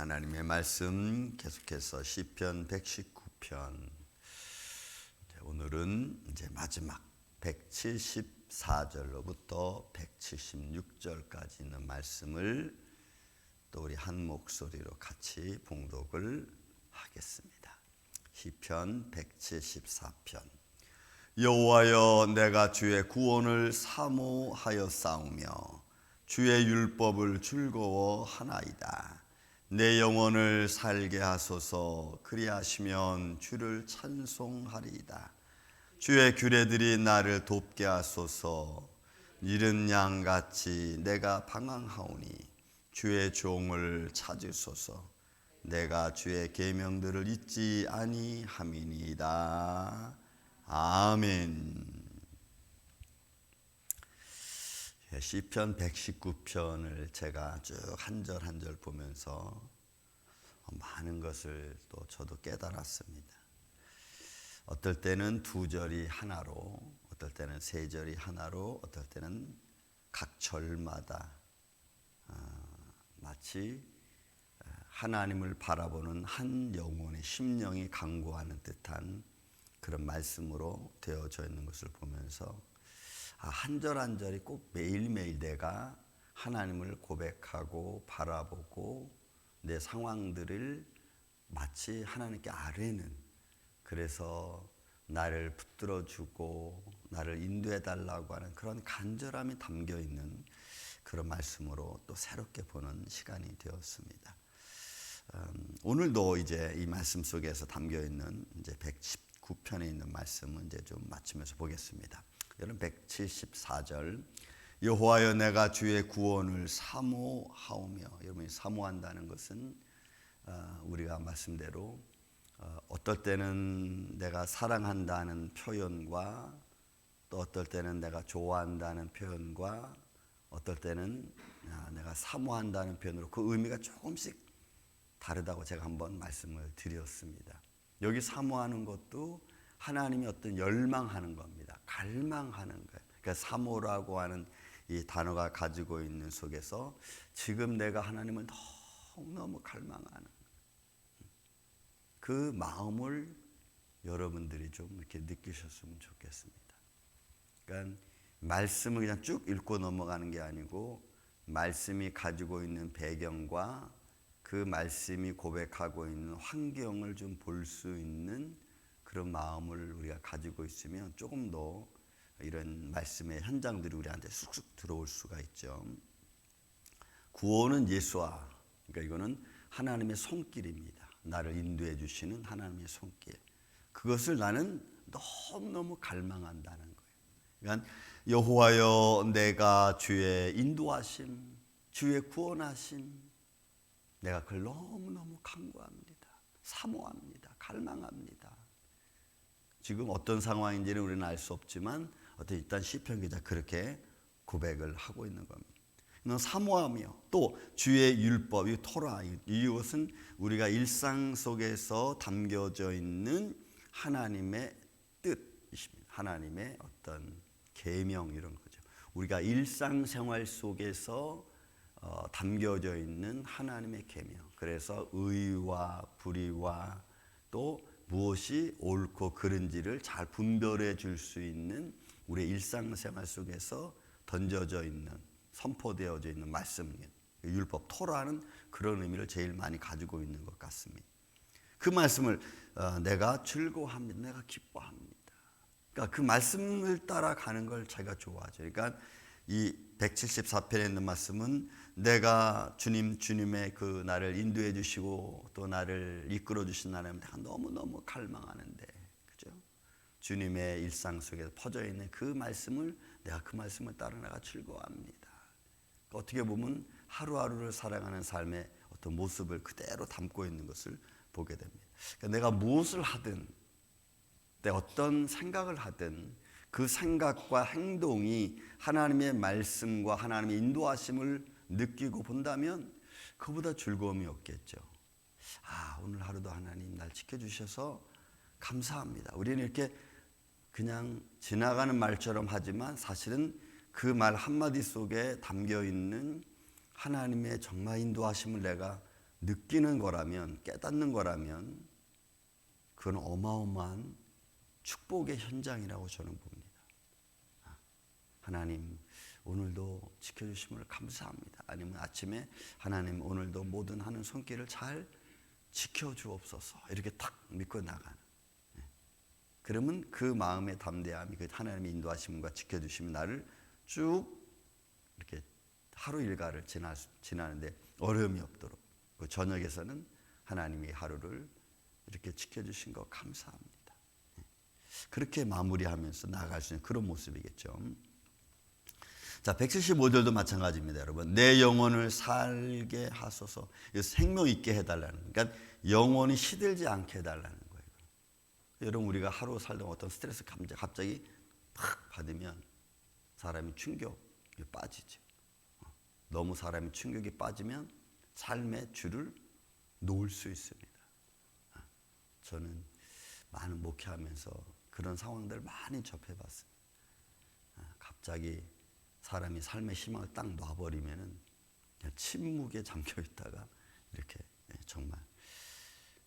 하나님의 말씀 계속해서 시편 119편 오늘은 이제 마지막 174절로부터 176절까지 있는 말씀을 또 우리 한 목소리로 같이 봉독을 하겠습니다. 시편 174편 여호와여 내가 주의 구원을 사모하여 싸우며 주의 율법을 즐거워하나이다. 내 영혼을 살게 하소서 그리하시면 주를 찬송하리이다. 주의 규례들이 나를 돕게 하소서 이른 양같이 내가 방황하오니 주의 종을 찾으소서 내가 주의 계명들을 잊지 아니함이니이다. 아멘. 예, 시편 119편을 제가 쭉 한 절 한 절 보면서 많은 것을 또 저도 깨달았습니다. 어떨 때는 두 절이 하나로, 어떨 때는 세 절이 하나로, 어떨 때는 각 절마다 어, 마치 하나님을 바라보는 한 영혼의 심령이 강구하는 듯한 그런 말씀으로 되어져 있는 것을 보면서 아, 한 절 한 절이 꼭 매일매일 내가 하나님을 고백하고 바라보고 내 상황들을 마치 하나님께 아뢰는 그래서 나를 붙들어 주고 나를 인도해 달라고 하는 그런 간절함이 담겨 있는 그런 말씀으로 또 새롭게 보는 시간이 되었습니다. 음, 오늘도 이제 이 말씀 속에서 담겨 있는 이제 119편에 있는 말씀은 이제 좀 맞추면서 보겠습니다. 여러분 174절 여호와여 내가 주의 구원을 사모하오며 여러분이 사모한다는 것은 어, 우리가 말씀대로 어, 어떨 때는 내가 사랑한다는 표현과 또 어떨 때는 내가 좋아한다는 표현과 어떨 때는 아, 내가 사모한다는 표현으로 그 의미가 조금씩 다르다고 제가 한번 말씀을 드렸습니다. 여기 사모하는 것도 하나님이 어떤 열망하는 겁니다. 갈망하는 거예요. 그러니까 사모라고 하는 이 단어가 가지고 있는 속에서 지금 내가 하나님을 너무너무 갈망하는 그 마음을 여러분들이 좀 이렇게 느끼셨으면 좋겠습니다. 그러니까 말씀을 그냥 쭉 읽고 넘어가는 게 아니고 말씀이 가지고 있는 배경과 그 말씀이 고백하고 있는 환경을 좀 볼 수 있는 그런 마음을 우리가 가지고 있으면 조금 더 이런 말씀의 현장들이 우리한테 쑥쑥 들어올 수가 있죠. 구원은 예수와 그러니까 이거는 하나님의 손길입니다. 나를 인도해 주시는 하나님의 손길. 그것을 나는 너무너무 갈망한다는 거예요. 그러니까 여호와여 내가 주의 인도하심, 주의 구원하심 내가 그걸 너무너무 간구합니다. 사모합니다. 갈망합니다. 지금 어떤 상황인지는 우리는 알 수 없지만 어떤 일단 시편 기자 그렇게 고백을 하고 있는 겁니다. 이는 사모하며 또 주의 율법, 이 토라 이것은 우리가 일상 속에서 담겨져 있는 하나님의 뜻이십니다. 하나님의 어떤 계명 이런 거죠. 우리가 일상 생활 속에서 어, 담겨져 있는 하나님의 계명. 그래서 의와 불의와 또 무엇이 옳고 그른지를 잘 분별해 줄 수 있는 우리의 일상생활 속에서 던져져 있는 선포되어져 있는 말씀 율법 토라는 그런 의미를 제일 많이 가지고 있는 것 같습니다. 그 말씀을 어, 내가 즐거워합니다. 내가 기뻐합니다. 그러니까 그 말씀을 따라 가는 걸 제가 좋아하죠. 그러니까 이 174편에 있는 말씀은 내가 주님 주님의 그 나를 인도해 주시고 또 나를 이끌어 주신 하나님 내가 너무 너무 갈망하는데 그죠? 주님의 일상 속에 퍼져 있는 그 말씀을 내가 그 말씀을 따라 나가 즐거워합니다. 그러니까 어떻게 보면 하루하루를 살아가는 삶의 어떤 모습을 그대로 담고 있는 것을 보게 됩니다. 그러니까 내가 무엇을 하든 내 어떤 생각을 하든 그 생각과 행동이 하나님의 말씀과 하나님의 인도하심을 느끼고 본다면 그보다 즐거움이 없겠죠. 아, 오늘 하루도 하나님 날 지켜주셔서 감사합니다. 우리는 이렇게 그냥 지나가는 말처럼 하지만 사실은 그 말 한마디 속에 담겨 있는 하나님의 정말 인도하심을 내가 느끼는 거라면 깨닫는 거라면 그건 어마어마한 축복의 현장이라고 저는 봅니다. 아, 하나님 오늘도 지켜주심을 감사합니다. 아니면 아침에 하나님 오늘도 모든 하는 손길을 잘 지켜주옵소서 이렇게 탁 믿고 나가는. 예. 그러면 그 마음의 담대함이 그 하나님의 인도하심과 지켜주심이 나를 쭉 이렇게 하루 일과를 지나, 지나는데 어려움이 없도록 그 저녁에서는 하나님이 하루를 이렇게 지켜주신 거 감사합니다. 예. 그렇게 마무리하면서 나아갈 수 있는 그런 모습이겠죠. 자, 175절도 마찬가지입니다, 여러분. 내 영혼을 살게 하소서. 생명 있게 해달라는. 그러니까 영혼이 시들지 않게 해달라는 거예요. 여러분, 우리가 하루 살다 어떤 스트레스 감정 갑자기 팍 받으면 사람이 충격에 빠지죠. 어, 너무 사람이 충격에 빠지면 삶의 줄을 놓을 수 있습니다. 어, 저는 많은 목회하면서 그런 상황들을 많이 접해봤습니다. 어, 갑자기 사람이 삶의 희망을 딱 놔버리면은 침묵에 잠겨 있다가 이렇게 예, 정말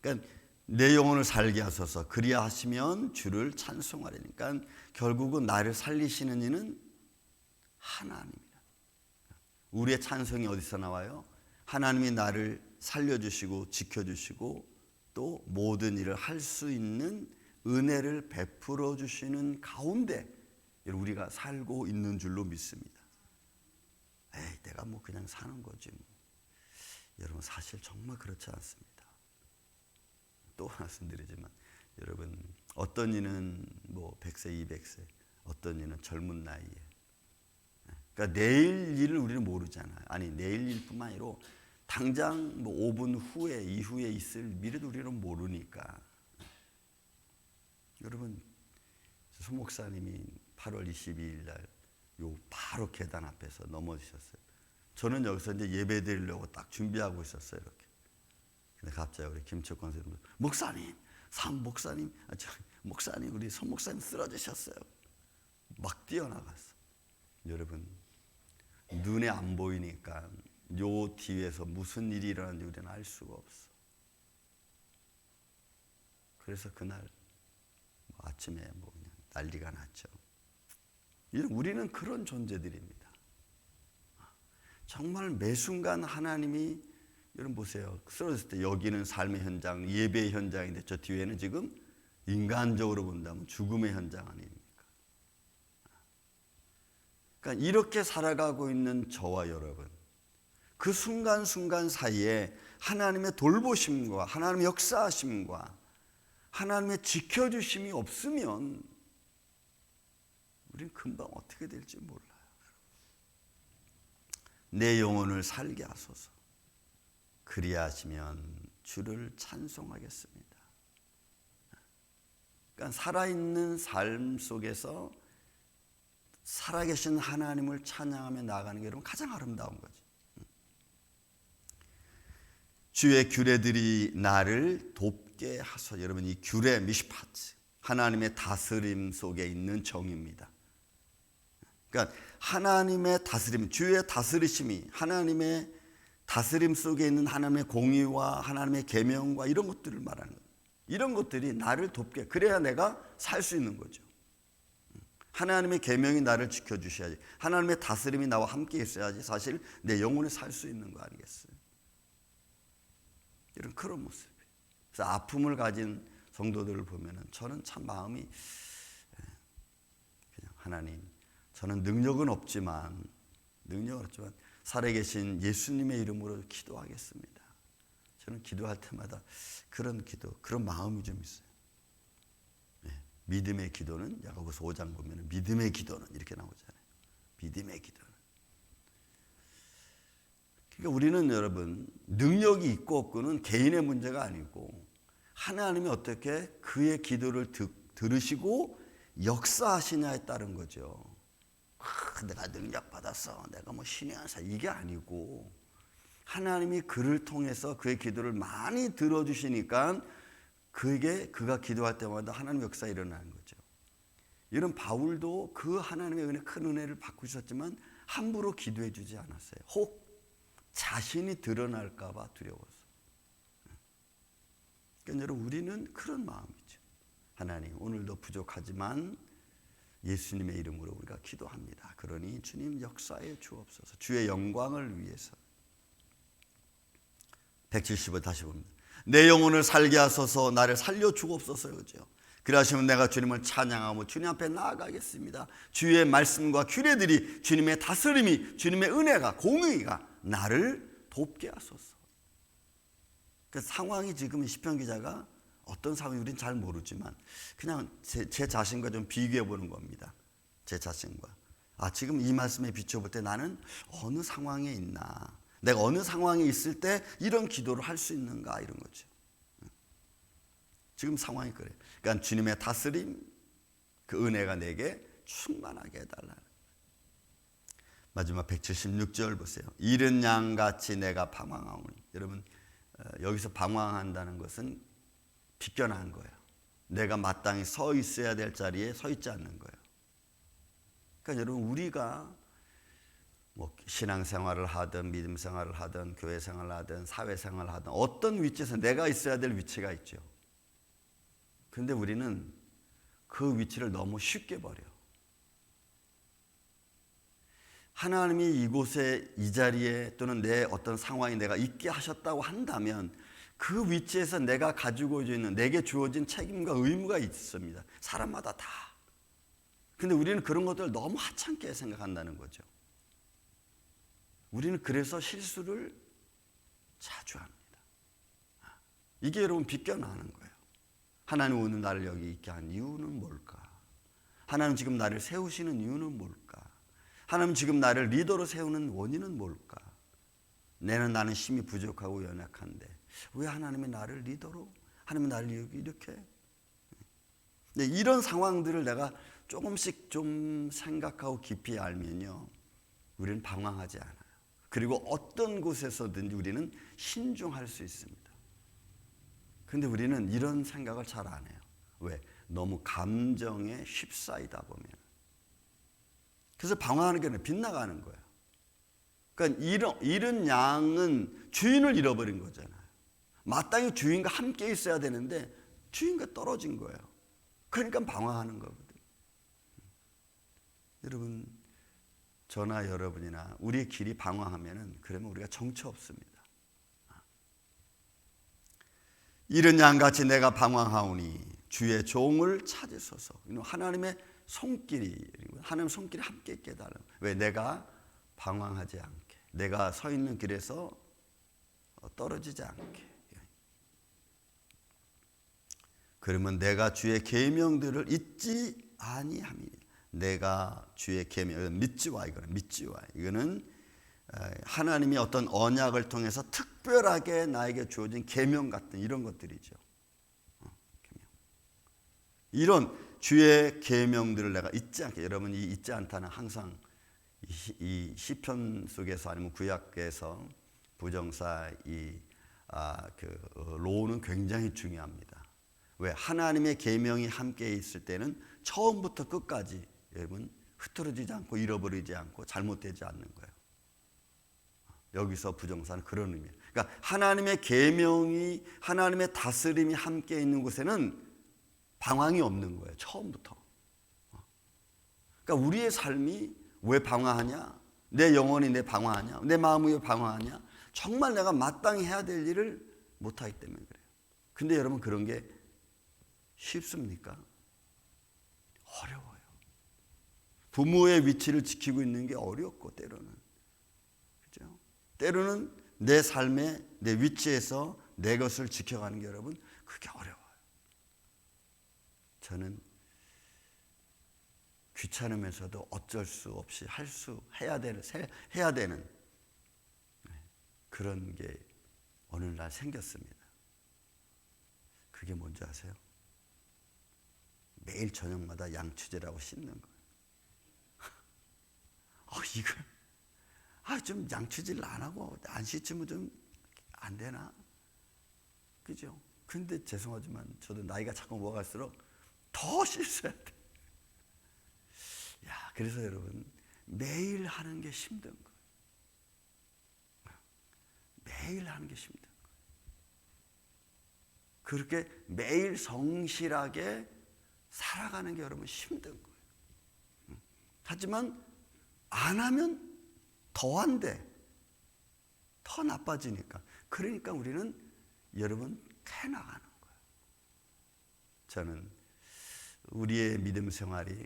그러니까 내 영혼을 살게 하소서 그리하시면 주를 찬송하리니까 결국은 나를 살리시는 이는 하나님이다. 우리의 찬송이 어디서 나와요? 하나님이 나를 살려주시고 지켜주시고 또 모든 일을 할 수 있는 은혜를 베풀어 주시는 가운데 우리가 살고 있는 줄로 믿습니다. 에이, 내가 뭐 그냥 사는 거지. 뭐. 여러분 사실 정말 그렇지 않습니다. 또 말씀드리지만 여러분 어떤 이는 뭐 100세, 200세, 어떤 이는 젊은 나이에. 그러니까 내일 일을 우리는 모르잖아요. 아니 내일 일뿐만 아니라 당장 뭐 5분 후에 이후에 있을 미래도 우리는 모르니까. 여러분 소 목사님이 8월 22일 날 요 바로 계단 앞에서 넘어지셨어요. 저는 여기서 이제 예배 드리려고 딱 준비하고 있었어요, 이렇게. 근데 갑자기 우리 김철권 선생님, 목사님, 삼 목사님, 아, 저, 목사님, 우리 손 목사님 쓰러지셨어요. 막 뛰어나갔어. 여러분, 눈에 안 보이니까 요 뒤에서 무슨 일이 일어나는지 우리는 알 수가 없어. 그래서 그날 뭐 아침에 뭐 그냥 난리가 났죠. 우리는 그런 존재들입니다. 정말 매 순간 하나님이 여러분 보세요. 쓰러졌을 때 여기는 삶의 현장, 예배의 현장인데 저 뒤에는 지금 인간적으로 본다면 죽음의 현장 아닙니까? 그러니까 이렇게 살아가고 있는 저와 여러분, 그 순간순간 사이에 하나님의 돌보심과 하나님의 역사하심과 하나님의 지켜주심이 없으면 우리는 금방 어떻게 될지 몰라요. 내 영혼을 살게 하소서. 그리하시면 주를 찬송하겠습니다. 그러니까 살아있는 삶 속에서 살아계신 하나님을 찬양하며 나가는 게 여러분 가장 아름다운 거지. 주의 규례들이 나를 돕게 하소서. 여러분 이 규례 미시파츠 하나님의 다스림 속에 있는 정입니다. 그러니까 하나님의 다스림, 주의 다스리심이 하나님의 다스림 속에 있는 하나님의 공의와 하나님의 계명과 이런 것들을 말하는 거예요. 이런 것들이 나를 돕게 그래야 내가 살 수 있는 거죠. 하나님의 계명이 나를 지켜 주셔야지. 하나님의 다스림이 나와 함께 있어야지 사실 내 영혼이 살수 있는 거 아니겠어요? 이런 그런 모습이에요. 그래서 아픔을 가진 성도들을 보면은 저는 참 마음이 예, 그냥 하나님 저는 능력은 없지만 능력은 없지만 살아계신 예수님의 이름으로 기도하겠습니다. 저는 기도할 때마다 그런 기도, 그런 마음이 좀 있어요. 네, 믿음의 기도는 야고보서 5장 보면 믿음의 기도는 이렇게 나오잖아요. 믿음의 기도는. 그러니까 우리는 여러분 능력이 있고 없고는 개인의 문제가 아니고 하나님이 어떻게 그의 기도를 듣, 들으시고 역사하시냐에 따른 거죠. 아, 내가 능력 받았어. 내가 뭐 신의 한사 이게 아니고 하나님이 그를 통해서 그의 기도를 많이 들어주시니까 그에게 그가 기도할 때마다 하나님 역사 일어나는 거죠. 이런 바울도 그 하나님의 은혜 큰 은혜를 받고 있었지만 함부로 기도해 주지 않았어요. 혹 자신이 드러날까 봐 두려워서. 그러니까 여러분 우리는 그런 마음이죠. 하나님 오늘도 부족하지만 예수님의 이름으로 우리가 기도합니다. 그러니 주님 역사에 주옵소서. 주의 영광을 위해서. 170을 다시 봅니다. 내 영혼을 살게 하소서 나를 살려 주옵소서 그죠. 그러시면 내가 주님을 찬양하고 주님 앞에 나아가겠습니다. 주의 말씀과 규례들이 주님의 다스림이 주님의 은혜가 공의가 나를 돕게 하소서. 그 상황이 지금 시편 기자가 어떤 상황이 우리는 잘 모르지만 그냥 제, 제 자신과 좀 비교해 보는 겁니다. 제 자신과. 아, 지금 이 말씀에 비춰볼 때 나는 어느 상황에 있나. 내가 어느 상황에 있을 때 이런 기도를 할 수 있는가 이런 거죠. 지금 상황이 그래. 그러니까 주님의 다스림, 그 은혜가 내게 충만하게 해달라. 마지막 176절 보세요. 이른 양같이 내가 방황하오니. 여러분 어, 여기서 방황한다는 것은 비껴난 거예요. 내가 마땅히 서 있어야 될 자리에 서 있지 않는 거예요. 그러니까 여러분 우리가 뭐 신앙생활을 하든 믿음 생활을 하든 교회 생활을 하든 사회 생활을 하든 어떤 위치에서 내가 있어야 될 위치가 있죠. 근데 우리는 그 위치를 너무 쉽게 버려. 하나님이 이곳에 이 자리에 또는 내 어떤 상황에 내가 있게 하셨다고 한다면 그 위치에서 내가 가지고 있는 내게 주어진 책임과 의무가 있습니다. 사람마다 다. 근데 우리는 그런 것들을 너무 하찮게 생각한다는 거죠. 우리는 그래서 실수를 자주 합니다. 이게 여러분 비껴나는 거예요. 하나님 오늘 나를 여기 있게 한 이유는 뭘까? 하나님 지금 나를 세우시는 이유는 뭘까? 하나님 지금 나를 리더로 세우는 원인은 뭘까? 내는 나는 힘이 부족하고 연약한데 왜 하나님이 나를 리더로? 하나님이 나를 이렇게 네, 이런 상황들을 내가 조금씩 좀 생각하고 깊이 알면요 우리는 방황하지 않아요. 그리고 어떤 곳에서든지 우리는 신중할 수 있습니다. 근데 우리는 이런 생각을 잘 안 해요. 왜? 너무 감정에 휩싸이다 보면. 그래서 방황하는 게 아니라 빗나가는 거예요. 그러니까 잃은, 잃은 양은 주인을 잃어버린 거잖아요 마땅히 주인과 함께 있어야 되는데 주인과 떨어진 거예요. 그러니까 방황하는 거거든. 여러분, 저나 여러분이나 우리의 길이 방황하면은 그러면 우리가 정처 없습니다. 이런 양같이 내가 방황하오니 주의 종을 찾으소서. 하나님의 손길이 하나님 손길이 함께 달라. 왜 내가 방황하지 않게, 내가 서 있는 길에서 떨어지지 않게. 그러면 내가 주의 계명들을 잊지 아니함이 내가 주의 계명 믿지와 이거는 믿지와 이거는 하나님이 어떤 언약을 통해서 특별하게 나에게 주어진 계명 같은 이런 것들이죠. 어, 이런 주의 계명들을 내가 잊지 않게 여러분 이 잊지 않다는 항상 이 시편 속에서 아니면 구약에서 부정사 이그 아, 어, 로는 굉장히 중요합니다. 왜 하나님의 계명이 함께 있을 때는 처음부터 끝까지 여러분 흐트러지지 않고 잃어버리지 않고 잘못되지 않는 거예요. 여기서 부정사는 그런 의미예요. 그러니까 하나님의 계명이 하나님의 다스림이 함께 있는 곳에는 방황이 없는 거예요. 처음부터. 그러니까 우리의 삶이 왜 방황하냐? 내 영혼이 내 방황하냐? 내 마음이 왜 방황하냐? 정말 내가 마땅히 해야 될 일을 못하기 때문에 그래요. 근데 여러분 그런 게 쉽습니까? 어려워요. 부모의 위치를 지키고 있는 게 어렵고 때로는 그죠? 때로는 내 삶의 내 위치에서 내 것을 지켜가는 게 여러분 그게 어려워요. 저는 귀찮으면서도 어쩔 수 없이 할 수 해야 되는 해야 되는 네, 그런 게 어느 날 생겼습니다. 그게 뭔지 아세요? 매일 저녁마다 양치질하고 씻는 거예요. 아, 이걸, 아, 좀 양치질 안 하고 안 씻으면 좀 안 되나? 그죠? 근데 죄송하지만 저도 나이가 자꾸 먹어갈수록 더 씻어야 돼. 야, 그래서 여러분, 매일 하는 게 힘든 거예요. 매일 하는 게 힘든 거예요. 그렇게 매일 성실하게 살아가는 게 여러분 힘든 거예요. 음. 하지만 안 하면 더안 돼. 더 나빠지니까. 그러니까 우리는 여러분 해나가는 거예요. 저는 우리의 믿음 생활이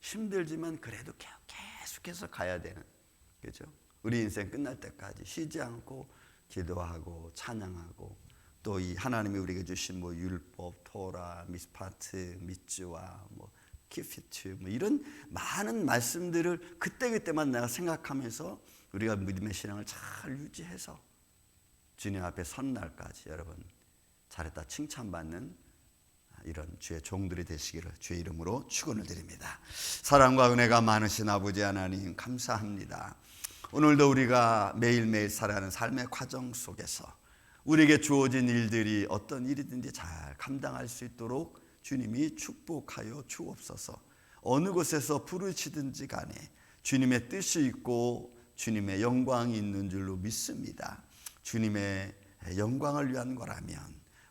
힘들지만 그래도 계속해서 가야 되는 그죠? 우리 인생 끝날 때까지 쉬지 않고 기도하고 찬양하고 또 이 하나님이 우리에게 주신 뭐 율법, 토라, 미스파트, 미츠와 뭐 키피트 뭐 이런 많은 말씀들을 그때 그때만 내가 생각하면서 우리가 믿음의 신앙을 잘 유지해서 주님 앞에 선 날까지 여러분 잘했다 칭찬받는 이런 주의 종들이 되시기를 주의 이름으로 축원을 드립니다. 사랑과 은혜가 많으신 아버지 하나님 감사합니다. 오늘도 우리가 매일매일 살아가는 삶의 과정 속에서 우리에게 주어진 일들이 어떤 일이든지 잘 감당할 수 있도록 주님이 축복하여 주옵소서. 어느 곳에서 부르시든지 간에 주님의 뜻이 있고 주님의 영광이 있는 줄로 믿습니다. 주님의 영광을 위한 거라면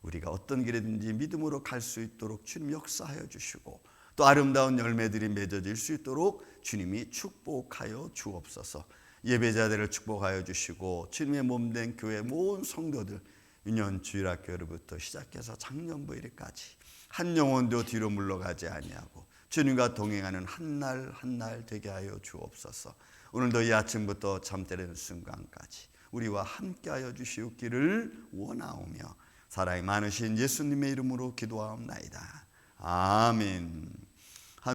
우리가 어떤 길이든지 믿음으로 갈 수 있도록 주님 역사하여 주시고 또 아름다운 열매들이 맺어질 수 있도록 주님이 축복하여 주옵소서. 예배자들을 축복하여 주시고 주님의 몸 된 교회 모든 성도들 유년 주일학교로부터 시작해서 작년부일까지 한 영혼도 뒤로 물러가지 아니하고 주님과 동행하는 한 날 한 날 되게 하여 주옵소서. 오늘도 이 아침부터 잠 때리는 순간까지 우리와 함께하여 주시옵기를 원하오며 사랑이 많으신 예수님의 이름으로 기도하옵나이다. 아멘.